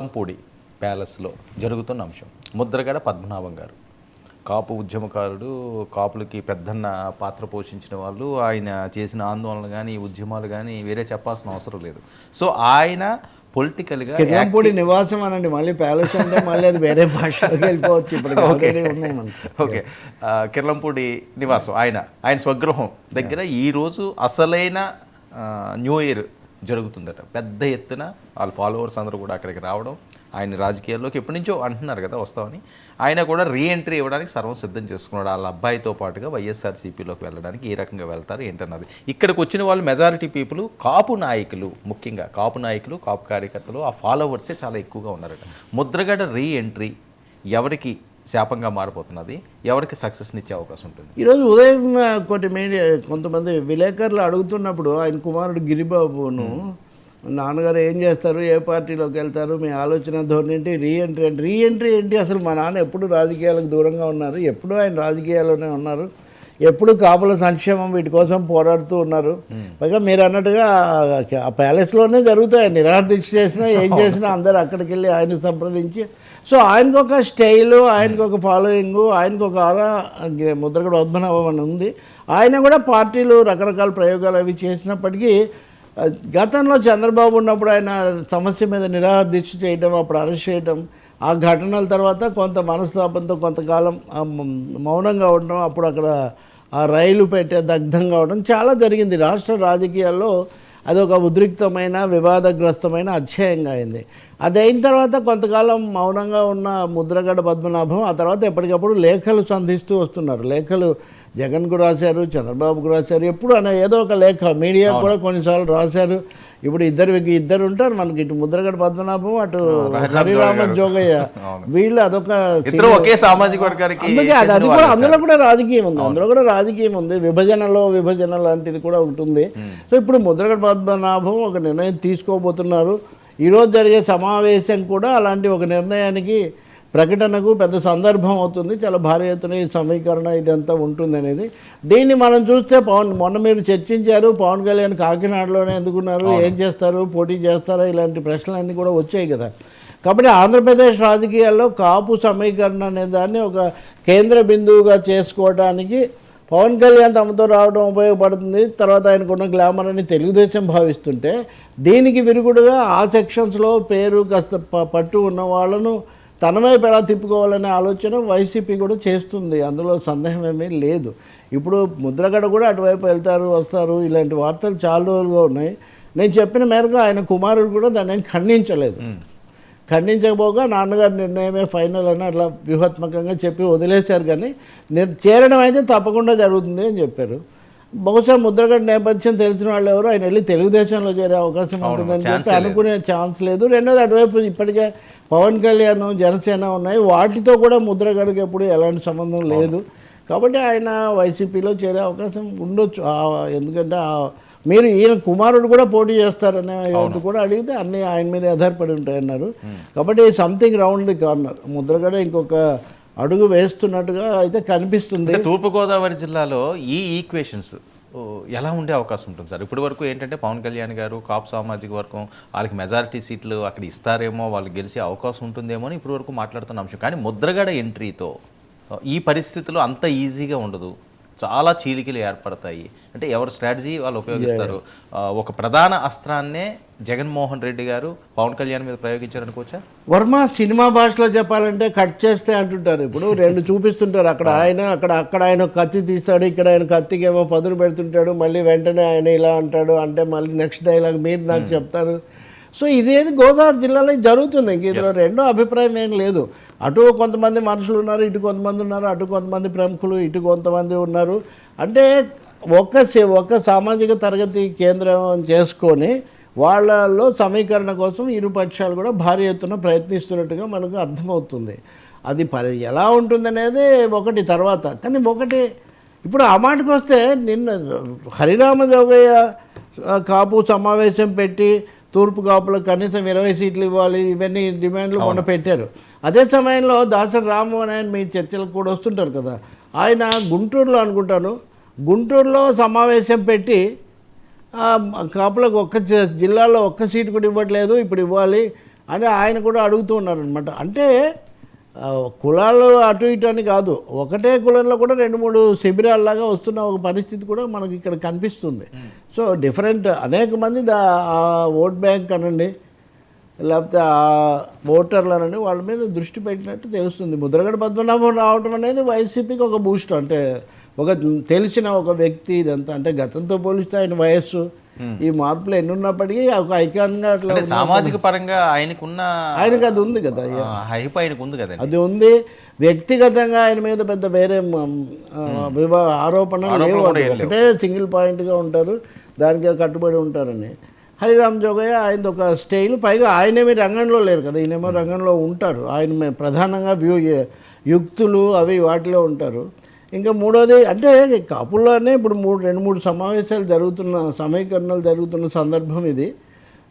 పూడి ప్యాలెస్లో జరుగుతున్న అంశం. ముద్రగడ పద్మనాభం గారు. కాపు ఉద్యమకారుడు కాపులకి పెద్దన్న పాత్ర పోషించిన వాళ్ళు ఆయన చేసిన ఆందోళనలు కానీ ఉద్యమాలు కానీ వేరే చెప్పాల్సిన అవసరం లేదు. సో ఆయన పొలిటికల్గా కిర్లంపూడి నివాసం అనండి. మళ్ళీ ప్యాలెస్ అంటే మళ్ళీ అది వేరే భాషలోకి వెళ్ళిపోవచ్చు. ఇప్పుడు ఓకే. ఆ, కిర్లంపూడి నివాసం ఆయన ఆయన స్వగృహం దగ్గర ఈరోజు అసలైన న్యూ ఇయర్ జరుగుతుందట. పెద్ద ఎత్తున వాళ్ళ ఫాలోవర్స్ అందరూ కూడా అక్కడికి రావడం ఆయన రాజకీయాల్లోకి ఎప్పటి నుంచో అంటున్నారు కదా వస్తామని. ఆయన కూడా రీఎంట్రీ ఇవ్వడానికి సర్వం సిద్ధం చేసుకున్నాడు. వాళ్ళ అబ్బాయితో పాటుగా వైఎస్ఆర్సీపీలోకి వెళ్ళడానికి ఏ రకంగా వెళ్తారు ఏంటన్నది. ఇక్కడికి వచ్చిన వాళ్ళు మెజారిటీ పీపుల్ కాపు నాయకులు ముఖ్యంగా కాపు నాయకులు కాపు కార్యకర్తలు ఆ ఫాలోవర్సే చాలా ఎక్కువగా ఉన్నారట. ముద్రగడ రీఎంట్రీ ఎవరికి శాపంగా మారిపోతున్నది. ఎవరికి సక్సెస్ని ఇచ్చే అవకాశం ఉంటుంది? ఈరోజు ఉదయం కొన్ని మీడియా కొంతమంది విలేకరులు అడుగుతున్నప్పుడు ఆయన కుమారుడు గిరిబాబును నాన్నగారు ఏం చేస్తారు? ఏ పార్టీలోకి వెళ్తారు? మీ ఆలోచన ధోరణి ఏంటి? రీఎంట్రీ అంటే రీఎంట్రీ ఏంటి? అసలు మా నాన్న ఎప్పుడు రాజకీయాలకు దూరంగా ఉన్నారు? ఎప్పుడు ఆయన రాజకీయాల్లోనే ఉన్నారు? ఎప్పుడు కాపుల సంక్షేమం వీటి కోసం పోరాడుతూ ఉన్నారు. పైగా మీరు అన్నట్టుగా ఆ ప్యాలెస్లోనే జరుగుతాయి. నిరాదీక్ష చేసినా ఏం చేసినా అందరూ అక్కడికి వెళ్ళి ఆయన సంప్రదించి. సో ఆయనకు ఒక స్టైలు ఆయనకు ఒక ఫాలోయింగ్ ఆయనకు ఒక ఆరా ముద్రగడ ఉద్భనవం అని ఉంది. ఆయన కూడా పార్టీలు రకరకాల ప్రయోగాలు అవి చేసినప్పటికీ గతంలో చంద్రబాబు ఉన్నప్పుడు ఆయన సమస్య మీద నిరాహ దీక్ష చేయడం అప్పుడు అరెస్ట్ చేయడం ఆ ఘటనల తర్వాత కొంత మనస్తాపంతో కొంతకాలం మౌనంగా ఉండడం అప్పుడు అక్కడ ఆ రైలు పెట్టే దగ్ధంగా ఉండడం చాలా జరిగింది. రాష్ట్ర రాజకీయాల్లో అదొక ఉద్రిక్తమైన వివాదగ్రస్తమైన అధ్యాయంగా అయింది. అది అయిన తర్వాత కొంతకాలం మౌనంగా ఉన్న ముద్రగడ పద్మనాభం ఆ తర్వాత ఎప్పటికప్పుడు లేఖలు సంధిస్తూ వస్తున్నారు. లేఖలు జగన్కు రాశారు చంద్రబాబుకు రాశారు ఎప్పుడు అనే ఏదో ఒక లేఖ మీడియా కూడా కొన్నిసార్లు రాశారు. ఇప్పుడు ఇద్దరు ఇద్దరు ఉంటారు మనకి ఇటు ముద్రగడ పద్మనాభం అటు హరిరామ జోగయ్య వీళ్ళు అదొక ఒకే సామాజిక వర్గానికి అందుకే అది అది కూడా అందులో కూడా రాజకీయం ఉంది అందులో కూడా రాజకీయం ఉంది విభజనలో విభజన లాంటిది కూడా ఉంది సో ఇప్పుడు ముద్రగడ పద్మనాభం ఒక నిర్ణయం తీసుకోబోతున్నారు. ఈరోజు జరిగే సమావేశం కూడా అలాంటి ఒక నిర్ణయానికి ప్రకటనకు పెద్ద సందర్భం అవుతుంది. చాలా భారీ ఎత్తున ఈ సమీకరణ ఇదంతా ఉంటుంది అనేది దీన్ని మనం చూస్తే పవన్ మొన్న మీరు చర్చించారు పవన్ కళ్యాణ్ కాకినాడలోనే ఎందుకున్నారు ఏం చేస్తారు పోటీ చేస్తారా ఇలాంటి ప్రశ్నలన్నీ కూడా వచ్చాయి కదా. కాబట్టి ఆంధ్రప్రదేశ్ రాజకీయాల్లో కాపు సమీకరణ అనే దాన్ని ఒక కేంద్ర బిందువుగా చేసుకోవడానికి పవన్ కళ్యాణ్ తమతో రావడం ఉపయోగపడుతుంది. తర్వాత ఆయనకున్న గ్లామర్ అని తెలుగుదేశం భావిస్తుంటే దీనికి విరుగుడుగా ఆ సెక్షన్స్లో పేరు కాస్త పట్టు ఉన్న వాళ్ళను తన వైపు ఎలా తిప్పుకోవాలనే ఆలోచన వైసీపీ కూడా చేస్తుంది. అందులో సందేహం ఏమీ లేదు. ఇప్పుడు ముద్రగడ కూడా అటువైపు వెళ్తారు వస్తారు. ఇలాంటి వార్తలు చాలా రోజులుగా ఉన్నాయి. నేను చెప్పిన మేరకు ఆయన కుమారుడు కూడా దాన్ని ఖండించలేదు. ఖండించకపోగా నాన్నగారి నిర్ణయమే ఫైనల్ అని అట్లా వ్యూహాత్మకంగా చెప్పి వదిలేశారు కానీ నేను చేరడం అయితే తప్పకుండా జరుగుతుంది అని చెప్పారు. బహుశా ముద్రగడ నేపథ్యం తెలిసిన వాళ్ళు ఎవరు? ఆయన వెళ్ళి తెలుగుదేశంలో చేరే అవకాశం ఉంటుందని చెప్పి అనుకునే ఛాన్స్ లేదు. రెండోది అటువైపు ఇప్పటికే పవన్ కళ్యాణ్ జనసేన ఉన్నాయి. వాటితో కూడా ముద్రగడకి ఎప్పుడు ఎలాంటి సంబంధం లేదు. కాబట్టి ఆయన వైసీపీలో చేరే అవకాశం ఉండొచ్చు. ఎందుకంటే మీరు ఈయన కుమారుడు కూడా పోటీ చేస్తారనే కూడా అడిగితే అన్నీ ఆయన మీద ఆధారపడి ఉంటాయన్నారు కాబట్టి something round the corner Mudragada ఇంకొక అడుగు వేస్తున్నట్టుగా అయితే కనిపిస్తుంది. తూర్పుగోదావరి జిల్లాలో ఈ ఈక్వేషన్స్ ఎలా ఉండే అవకాశం ఉంటుంది సార్? ఇప్పటి వరకు ఏంటంటే పవన్ కళ్యాణ్ గారు కాపు సామాజిక వర్గం వాళ్ళకి మెజారిటీ సీట్లు అక్కడ ఇస్తారేమో వాళ్ళు గెలిచే అవకాశం ఉంటుందేమో అని ఇప్పటి వరకు మాట్లాడుతున్న అంశం. కానీ ముద్రగడ ఎంట్రీతో ఈ పరిస్థితిలో అంత ఈజీగా ఉండదు. చాలా చీలికలు ఏర్పడతాయి. అంటే ఎవరి స్ట్రాటజీ వాళ్ళు ఉపయోగిస్తారు? ఒక ప్రధాన అస్త్రాన్నే జగన్మోహన్ రెడ్డి గారు పవన్ కళ్యాణ్ మీద ప్రయోగించారనుకోవచ్చా వర్మ సినిమా భాషలో చెప్పాలంటే కట్ చేస్తే అంటుంటారు. ఇప్పుడు రెండు చూపిస్తుంటారు. అక్కడ ఆయన అక్కడ అక్కడ ఆయన కత్తి తీస్తాడు ఇక్కడ ఆయన కత్తికి ఏమో పదును పెడుతుంటాడు మళ్ళీ వెంటనే ఆయన ఇలా అంటాడు అంటే మళ్ళీ నెక్స్ట్ డైలాగ్ మీరు నాకు చెప్తారు. సో ఇదేది గోదావరి జిల్లాలో జరుగుతుంది. ఇంక ఇందులో రెండో అభిప్రాయం ఏం లేదు. అటు కొంతమంది మనుషులు ఉన్నారు ఇటు కొంతమంది ఉన్నారు అటు కొంతమంది ప్రముఖులు ఇటు కొంతమంది ఉన్నారు. అంటే ఒక్క సే- ఒక్క సామాజిక తరగతి కేంద్రం చేసుకొని వాళ్ళలో సమీకరణ కోసం ఇరు పక్షాలు కూడా భారీ ఎత్తున ప్రయత్నిస్తున్నట్టుగా మనకు అర్థమవుతుంది. అది పరి ఎలా ఉంటుందనేది ఒకటి తర్వాత. కానీ ఒకటి ఇప్పుడు ఆ మాటకు వస్తే నిన్న హరిరామ జోగయ్య కాపు సమావేశం పెట్టి తూర్పు కాపులకు కనీసం ఇరవై సీట్లు ఇవ్వాలి ఇవన్నీ డిమాండ్లు మొన్న పెట్టారు. అదే సమయంలో దాసరి రామ్మోహన్ ఆయన మీ చర్చలకు కూడా వస్తుంటారు కదా. ఆయన గుంటూరులో అనుకుంటాను. గుంటూరులో సమావేశం పెట్టి కాపులకు ఒక్క జిల్లాలో ఒక్క సీటు కూడా ఇవ్వట్లేదు ఇప్పుడు ఇవ్వాలి అని ఆయన కూడా అడుగుతూ ఉన్నారనమాట అంటే కులాలు అటు ఇటు అని కాదు. ఒకటే కులంలో కూడా రెండు మూడు శిబిరాల్లాగా వస్తున్న ఒక పరిస్థితి కూడా మనకి ఇక్కడ కనిపిస్తుంది. సో డిఫరెంట్ అనేక మంది దా ఓట్ బ్యాంక్ అనండి లేకపోతే ఆ ఓటర్లనండి వాళ్ళ మీద దృష్టి పెట్టినట్టు తెలుస్తుంది. ముద్రగడ పద్మనాభం రావడం అనేది వైసీపీకి ఒక బూస్ట్ అంటే ఒక తెలిసిన ఒక వ్యక్తి ఇదంతా అంటే గతంతో పోలిస్తే ఆయన వయస్సు ఈ మార్పులు ఎన్ని ఉన్నప్పటికీ ఒక ఐకాన్గా అట్లా అంటే సామాజిక పరంగా ఆయనకున్న ఆయనకి అది ఉంది కదా హైప్ ఆయనకు ఉంది కదండి. అది ఉంది. వ్యక్తిగతంగా ఆయన మీద పెద్ద వేరే ఆ, వివా ఆరోపణలు లేవు. ఒకటే సింగిల్ పాయింట్గా ఉంటారు దానికి కట్టుబడి ఉంటారని. హరిరామ్ జోగయ్య ఆయన ఒక స్టైల్ పైగా ఆయనేమి రంగంలో లేరు కదా ఈయనేమో రంగంలో ఉంటారు. ఆయన ప్రధానంగా వ్యూ యుక్తులు అవి వాటిలో ఉంటారు. ఇంకా మూడోది అంటే కాపుల్లోనే ఇప్పుడు మూడు రెండు మూడు సమావేశాలు జరుగుతున్న సమీకరణలు జరుగుతున్న సందర్భం ఇది.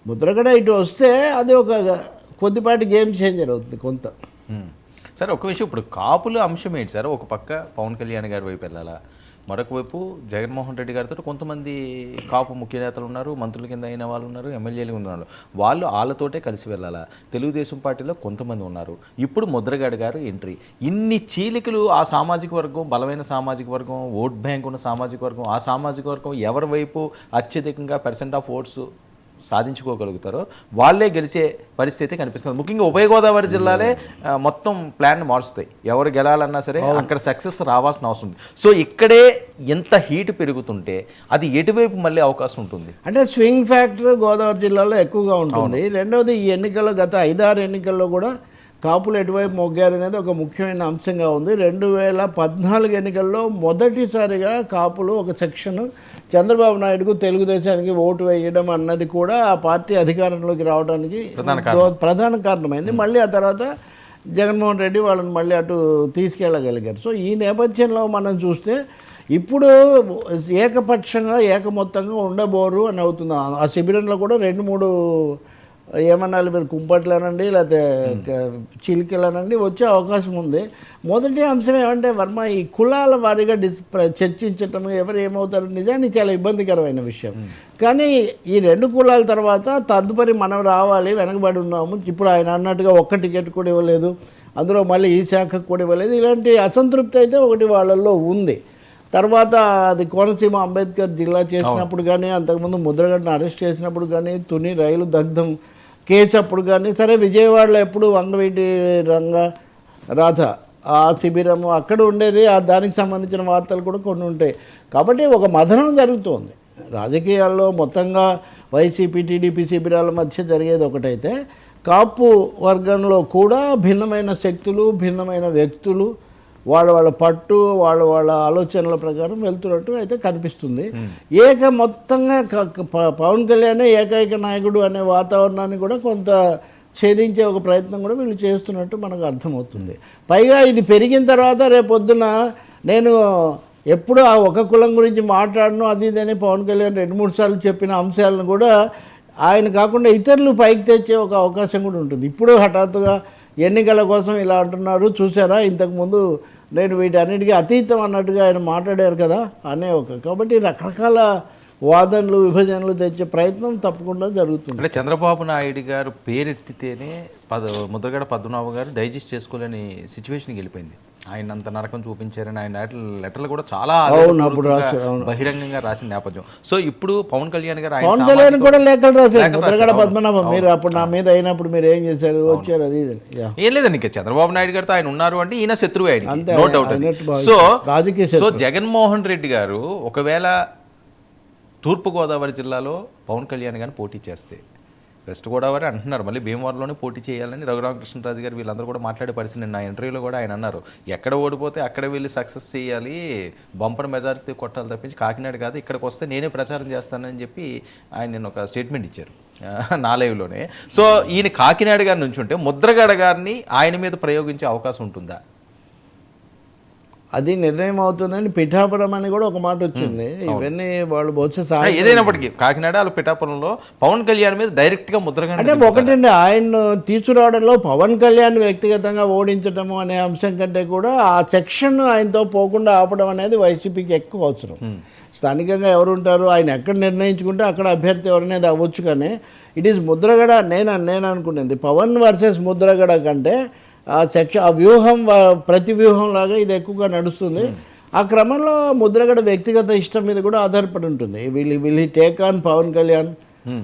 ముద్రగడ ఇటు వస్తే అది ఒక కొద్దిపాటి గేమ్ చేంజర్ అవుతుంది కొంత. సరే ఒక విషయం ఇప్పుడు కాపుల అంశం ఏంటి సార్? ఒక పక్క పవన్ కళ్యాణ్ గారి వైపు వెళ్ళాలా? మరొకవైపు జగన్మోహన్ రెడ్డి గారితో కొంతమంది కాపు ముఖ్య నేతలు ఉన్నారు మంత్రుల కింద అయిన వాళ్ళు ఉన్నారు ఎమ్మెల్యేలు ఉన్నారు. వాళ్ళు వాళ్ళతోటే కలిసి వెళ్ళాలా? తెలుగుదేశం పార్టీలో కొంతమంది ఉన్నారు. ఇప్పుడు ముద్రగడ గారు ఎంట్రీ. ఇన్ని చీలికలు ఆ సామాజిక వర్గం బలమైన సామాజిక వర్గం ఓట్ బ్యాంక్ ఉన్న సామాజిక వర్గం ఆ సామాజిక వర్గం ఎవరి వైపు అత్యధికంగా పర్సెంట్ ఆఫ్ ఓట్స్ సాధించుకోగలుగుతారో వాళ్ళే గెలిచే పరిస్థితి కనిపిస్తుంది. ముఖ్యంగా ఉభయ గోదావరి జిల్లాలే మొత్తం ప్లాన్ మారుస్తాయి. ఎవరు గెలాలన్నా సరే అక్కడ సక్సెస్ రావాల్సిన అవసరం ఉంది. సో ఇక్కడే ఎంత హీట్ పెరుగుతుంటే అది ఎటువైపు మళ్ళీ అవకాశం ఉంటుంది? అంటే స్వింగ్ ఫ్యాక్టర్ గోదావరి జిల్లాలో ఎక్కువగా ఉంటుంది. రెండవది ఈ ఎన్నికల్లో గత ఐదారు ఎన్నికల్లో కూడా కాపులు ఎటువైపు మొగ్గారు అనేది ఒక ముఖ్యమైన అంశంగా ఉంది. రెండు వేల పద్నాలుగు ఎన్నికల్లో మొదటిసారిగా కాపులు ఒక సెక్షన్ చంద్రబాబు నాయుడుకు తెలుగుదేశానికి ఓటు వేయడం అన్నది కూడా ఆ పార్టీ అధికారంలోకి రావడానికి ప్రధాన కారణమైంది. మళ్ళీ ఆ తర్వాత జగన్మోహన్ రెడ్డి వాళ్ళని మళ్ళీ అటు తీసుకెళ్ళగలిగారు. సో ఈ నేపథ్యంలో మనం చూస్తే ఇప్పుడు ఏకపక్షంగా ఏకమొత్తంగా ఉండబోరు అని అవుతుంది. ఆ శిబిరంలో కూడా రెండు మూడు ఏమన్నాలి మీరు కుంపట్లనండి లేకపోతే చిలుకలనండి వచ్చే అవకాశం ఉంది. మొదటి అంశం ఏమంటే వర్మ ఈ కులాల వారీగా డిస్ చర్చించటం ఎవరు ఏమవుతారు నిజానికి చాలా ఇబ్బందికరమైన విషయం. కానీ ఈ రెండు కులాల తర్వాత తదుపరి మనం రావాలి వెనకబడి ఉన్నాము. ఇప్పుడు ఆయన అన్నట్టుగా ఒక్క టికెట్ కూడా ఇవ్వలేదు అందులో మళ్ళీ ఈ శాఖకు కూడా ఇవ్వలేదు. ఇలాంటి అసంతృప్తి అయితే ఒకటి వాళ్ళల్లో ఉంది. తర్వాత అది కోనసీమ అంబేద్కర్ జిల్లా చేసినప్పుడు కానీ అంతకుముందు ముద్రగడ్డను అరెస్ట్ చేసినప్పుడు కానీ తుని రైలు దగ్ధం కేసు అప్పుడు కానీ సరే విజయవాడలో ఎప్పుడు వంగవీటి రంగ రాధ ఆ శిబిరము అక్కడ ఉండేది. ఆ దానికి సంబంధించిన వార్తలు కూడా కొన్ని ఉంటాయి. కాబట్టి ఒక మథనం జరుగుతోంది. రాజకీయాల్లో మొత్తంగా వైసీపీ టీడీపీ శిబిరాల మధ్య జరిగేది ఒకటైతే కాపు వర్గంలో కూడా భిన్నమైన శక్తులు భిన్నమైన వ్యక్తులు వాళ్ళ వాళ్ళ పట్టు వాళ్ళ వాళ్ళ ఆలోచనల ప్రకారం వెళ్తున్నట్టు అయితే కనిపిస్తుంది. ఏక మొత్తంగా పవన్ కళ్యాణ్ ఏకైక నాయకుడు అనే వాతావరణాన్ని కూడా కొంత ఛేదించే ఒక ప్రయత్నం కూడా వీళ్ళు చేస్తున్నట్టు మనకు అర్థమవుతుంది. పైగా ఇది పెరిగిన తర్వాత రేపొద్దున నేను ఎప్పుడు ఆ ఒక కులం గురించి మాట్లాడను అది ఇది అని పవన్ కళ్యాణ్ రెండు మూడు సార్లు చెప్పిన అంశాలను కూడా ఆయన కాకుండా ఇతరులు పైకి తెచ్చే ఒక అవకాశం కూడా ఉంటుంది. ఇప్పుడు హఠాత్తుగా ఎన్నికల కోసం ఇలా అంటున్నారు. చూసారా ఇంతకుముందు నేను వీటన్నిటికీ అతీతం అన్నట్టుగా ఆయన మాట్లాడారు కదా అనే ఒక. కాబట్టి రకరకాల వాదనలు విభజనలు తెచ్చే ప్రయత్నం తప్పకుండా జరుగుతుంది. అంటే చంద్రబాబు నాయుడు గారు పేరెత్తితేనే పద ముద్రగడ పద్మనాభం గారు డైజెస్ట్ చేసుకోలేని సిచ్యువేషన్కి వెళ్ళిపోయింది. ఆయన అంత నరకం చూపించారని ఆయన లెటర్- లెటర్లు కూడా చాలా బహిరంగంగా రాసిన నేపథ్యం. సో ఇప్పుడు పవన్ కళ్యాణ్ గారు ఆయన పవన్ కళ్యాణ్ కూడా లేఖలు రాశారు ముద్రగడ పద్మనాభం. మీరు అప్పుడు నా మీద అయినప్పుడు మీరు ఏం చేశారు? వచ్చారు అది. ఏం లేదండి ఇంకా చంద్రబాబు నాయుడు గారితో ఆయన ఉన్నారు అంటే ఈయన శత్రువు అంతే, ఆయనకి నో డౌట్. సో రాజకీయ సో. జగన్మోహన్ రెడ్డి గారు ఒకవేళ తూర్పుగోదావరి జిల్లాలో పవన్ కళ్యాణ్ గారిని పోటీ చేస్తే వెస్ట్ గోదావరి అంటున్నారు. మళ్ళీ భీమవరంలోనే పోటీ చేయాలని రఘురామకృష్ణరాజు గారు వీళ్ళందరూ కూడా మాట్లాడే పరిస్థితి నిన్న ఇంటర్వ్యూలో కూడా ఆయన అన్నారు. ఎక్కడ ఓడిపోతే అక్కడ వెళ్ళి సక్సెస్ చేయాలి. బంపర్ మెజారిటీ కొట్టాలి తప్పించి కాకినాడ కాదు ఇక్కడికి వస్తే నేనే ప్రచారం చేస్తానని చెప్పి ఆయన నిన్న ఒక స్టేట్మెంట్ ఇచ్చారు. నా లైవ్లోనే సో ఈయన కాకినాడ గారి నుంచి ఉంటే ముద్రగడ గారిని ఆయన మీద ప్రయోగించే అవకాశం ఉంటుందా? అది నిర్ణయం అవుతుందని పిఠాపురం అని కూడా ఒక మాట వచ్చింది. ఇవన్నీ వాళ్ళు బహుశా ఏదైనప్పటికీ కాకినాడ వాళ్ళు పిఠాపురంలో పవన్ కళ్యాణ్ మీద డైరెక్ట్గా ముద్రగడ అంటే ఒకటండి ఆయన తీసుకురావడంలో పవన్ కళ్యాణ్ వ్యక్తిగతంగా ఓడించడము అనే అంశం కంటే కూడా ఆ సెక్షన్ ఆయనతో పోకుండా ఆపడం అనేది వైసీపీకి ఎక్కువ అవసరం. స్థానికంగా ఎవరు ఉంటారు ఆయన ఎక్కడ నిర్ణయించుకుంటే అక్కడ అభ్యర్థి ఎవరనేది అవ్వచ్చు కానీ ఇట్ ఈస్ ముద్రగడ నేను నేను అనుకునేది పవన్ వర్సెస్ ముద్రగడ కంటే ఆ సెక్షన్ ఆ వ్యూహం ప్రతి వ్యూహం లాగా ఇది ఎక్కువగా నడుస్తుంది. ఆ క్రమంలో ముద్రగడ వ్యక్తిగత ఇష్టం మీద కూడా ఆధారపడి ఉంటుంది. వీళ్ళు వీళ్ళు take on Pawan Kalyan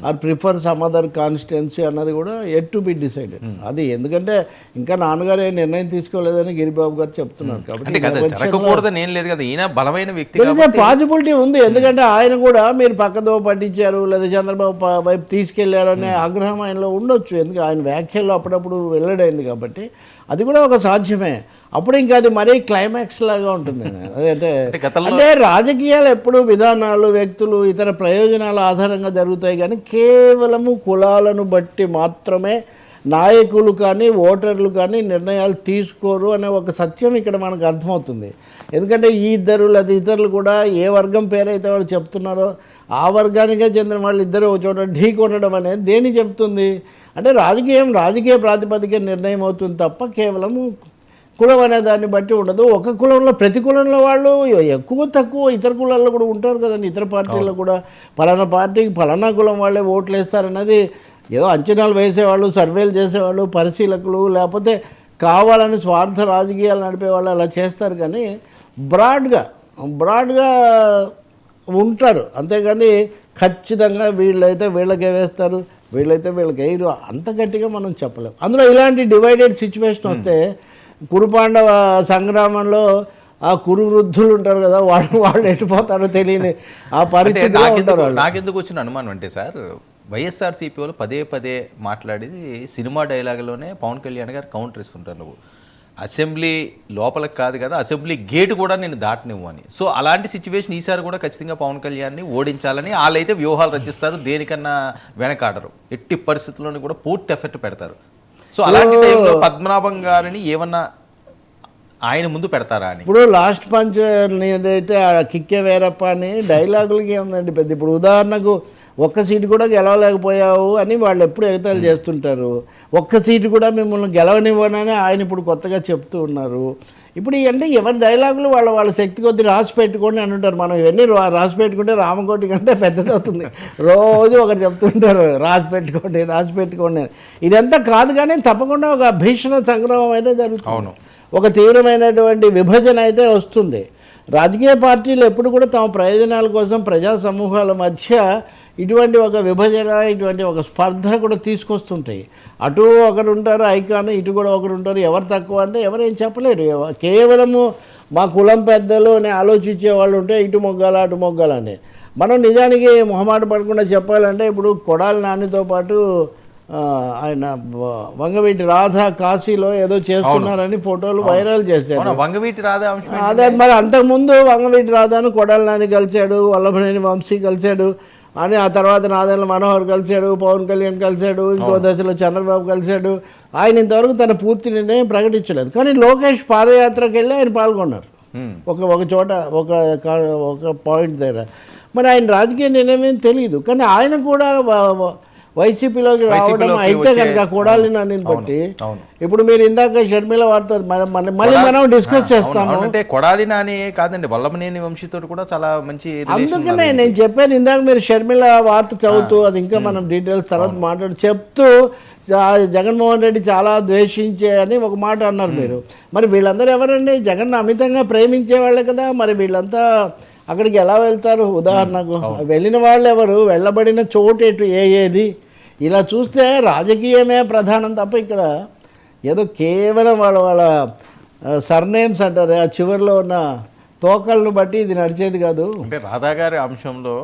or prefer some other constituency అన్నది కూడా ఎట్ టు బి డిసైడెడ్ అది ఎందుకంటే ఇంకా నాన్నగారు ఏ నిర్ణయం తీసుకోలేదని గిరిబాబు గారు చెప్తున్నారు. కాబట్టి వ్యక్తి తెలిసే పాసిబిలిటీ ఉంది. ఎందుకంటే ఆయన కూడా మీరు పక్కదో పట్టించారు లేదా చంద్రబాబు వైపు తీసుకెళ్ళారు అనే ఆగ్రహం ఆయనలో ఉండొచ్చు. ఎందుకంటే ఆయన వ్యాఖ్యల్లో అప్పుడప్పుడు వెల్లడైంది కాబట్టి అది కూడా ఒక సాధ్యమే. అప్పుడు ఇంకా అది మరీ క్లైమాక్స్ లాగా ఉంటుంది. అదంటే అంటే గతంలో అంటే రాజకీయాలు ఎప్పుడు విధానాలు వ్యక్తులు ఇతర ప్రయోజనాల ఆధారంగా జరుగుతాయి కానీ కేవలము కులాలను బట్టి మాత్రమే నాయకులు కానీ ఓటర్లు కానీ నిర్ణయాలు తీసుకోరు అనే ఒక సత్యం ఇక్కడ మనకు అర్థమవుతుంది. ఎందుకంటే ఈ ఇద్దరు లేదా ఇతరులు కూడా ఏ వర్గం పేరైతే వాళ్ళు చెప్తున్నారో ఆ వర్గానికే చెందిన వాళ్ళు ఇద్దరు ఒక చోట ఢీ కొనడం అనేది దేని చెప్తుంది? అంటే రాజకీయం రాజకీయ ప్రాతిపదిక నిర్ణయం అవుతుంది తప్ప కేవలము కులం అనే దాన్ని బట్టి ఉండదు. ఒక కులంలో ప్రతి కులంలో వాళ్ళు ఎక్కువ తక్కువ ఇతర కులాల్లో కూడా ఉంటారు కదండి. ఇతర పార్టీల్లో కూడా పలానా పార్టీకి పలానా కులం వాళ్ళే ఓట్లు వేస్తారన్నది ఏదో అంచనాలు వేసేవాళ్ళు సర్వేలు చేసేవాళ్ళు పరిశీలకులు లేకపోతే కావాలని స్వార్థ రాజకీయాలు నడిపే వాళ్ళు అలా చేస్తారు కానీ బ్రాడ్గా బ్రాడ్గా ఉంటారు. అంతేగాని ఖచ్చితంగా వీళ్ళైతే వీళ్ళకే వేస్తారు. వీళ్ళైతే వీళ్ళకి వేయరు అంత గట్టిగా మనం చెప్పలేం. అందులో ఇలాంటి డివైడెడ్ సిచ్యువేషన్ వస్తే కురుపాండవ సంగ్రామంలో ఆ కురు వృద్ధులు ఉంటారు కదా వాళ్ళు వాళ్ళు ఎటుపోతారో తెలియని ఆ వాళ్ళు. నాకెందుకు వచ్చిన అనుమానం అంటే సార్ వైఎస్ఆర్సీపీ వాళ్ళు పదే పదే మాట్లాడేది సినిమా డైలాగులోనే పవన్ కళ్యాణ్ గారు కౌంటర్ ఇస్తుంటారు నువ్వు. అసెంబ్లీ లోపలికి కాదు కదా అసెంబ్లీ గేట్ కూడా నేను దాటనివ్వు అని. సో అలాంటి సిచ్యువేషన్ ఈసారి కూడా ఖచ్చితంగా పవన్ కళ్యాణ్ని ఓడించాలని వాళ్ళైతే వ్యూహాలు రచిస్తారు దేనికన్నా వెనకాడరు. ఎట్టి పరిస్థితుల్లోనూ కూడా పూర్తి ఎఫెక్ట్ పెడతారు. సో అలాంటి టైంలో పద్మనాభం గారిని ఏమన్నా ఆయన ముందు పెడతారా అని? ఇప్పుడు లాస్ట్ పంచ్ ఏదైతే కిక్కే వేరప్ప అని డైలాగులకి ఏముందండి పెద్ద ఇప్పుడు ఉదాహరణకు ఒక్క సీటు కూడా గెలవలేకపోయావు అని వాళ్ళు ఎప్పుడు ఎగతాలు చేస్తుంటారు. ఒక్క సీటు కూడా మిమ్మల్ని గెలవనివ్వనని ఆయన ఇప్పుడు కొత్తగా చెప్తూ ఉన్నారు. ఇప్పుడు అంటే ఎవరి డైలాగులు వాళ్ళ వాళ్ళ శక్తి కొద్ది రాసి పెట్టుకోండి అని ఉంటారు మనం ఇవన్నీ రాసి పెట్టుకుంటే రామకోటి కంటే పెద్దది అవుతుంది రోజు ఒకరు చెప్తుంటారు రాసి పెట్టుకోండి రాసి పెట్టుకోండి. ఇదంతా కాదు కానీ తప్పకుండా ఒక భీషణ సంగ్రామం అయితే జరుగుతుంది. ఒక తీవ్రమైనటువంటి విభజన అయితే వస్తుంది. రాజకీయ పార్టీలు ఎప్పుడు కూడా తమ ప్రయోజనాల కోసం ప్రజా సమూహాల మధ్య ఇటువంటి ఒక విభజన ఇటువంటి ఒక స్పర్ధ కూడా తీసుకొస్తుంటాయి. అటు ఒకరు ఉంటారు ఐకాన్ ఇటు కూడా ఒకరు ఉంటారు ఎవరు తక్కువ అంటే ఎవరేం చెప్పలేరు. కేవలము మా కులం పెద్దలు అని ఆలోచించే వాళ్ళు ఉంటే ఇటు మొగ్గాల అటు మొగ్గాల అని. మనం నిజానికి మొహమాట పడకుండా చెప్పాలంటే ఇప్పుడు కొడాలి నానితో పాటు ఆయన వంగవీటి రాధ కాశీలో ఏదో చేస్తున్నారని ఫోటోలు వైరల్ చేశారు. వంగవీటి రాధా? అదే మరి అంతకుముందు వంగవీటి రాధాను కొడాలి నాని కలిశాడు వల్లభనేని వంశీ కలిశాడు. అని ఆ తర్వాత నాదెల్ల మనోహర్ కలిశాడు పవన్ కళ్యాణ్ కలిశాడు ఇంకో దశలో చంద్రబాబు కలిశాడు. ఆయన ఇంతవరకు తన పూర్తి నిర్ణయం ప్రకటించలేదు. కానీ లోకేష్ పాదయాత్రకి వెళ్ళి ఆయన పాల్గొన్నారు. ఒక ఒక చోట ఒక ఒక పాయింట్ దగ్గర. మరి ఆయన రాజకీయ నిర్ణయం ఏం తెలియదు కానీ ఆయన కూడా వైసీపీలోకి రావడం అయితే కనుక కొడాలి నాని బట్టి. ఇప్పుడు మీరు ఇందాక షర్మిల వార్త మన- మళ్ళీ మనం డిస్కస్ చేస్తాము. అంటే కొడాలి నాని కాదండి వల్లభనేని వంశీతో కూడా చాలా మంచి అందుకనే. నేను చెప్పేది ఇందాక మీరు షర్మిల వార్త చదువుతూ అది ఇంకా మనం డీటెయిల్స్ తర్వాత మాట్లాడి చెప్తూ జగన్మోహన్ రెడ్డి చాలా ద్వేషించే అని ఒక మాట అన్నారు మీరు. మరి వీళ్ళందరూ ఎవరండి? జగన్ అమితంగా ప్రేమించే వాళ్ళే కదా మరి వీళ్ళంతా అక్కడికి ఎలా వెళ్తారు? ఉదాహరణకు వెళ్ళిన వాళ్ళు ఎవరు వెళ్ళబడిన చోటు ఎటు ఏ ఏది? ఇలా చూస్తే రాజకీయమే ప్రధానం తప్ప ఇక్కడ ఏదో కేవలం వాళ్ళ వాళ్ళ సర్నేమ్స్ అంటారు. ఆ చివరిలో ఉన్న తోకలను బట్టి ఇది నడిచేది కాదు. అంటే రాధా గారి అంశంలో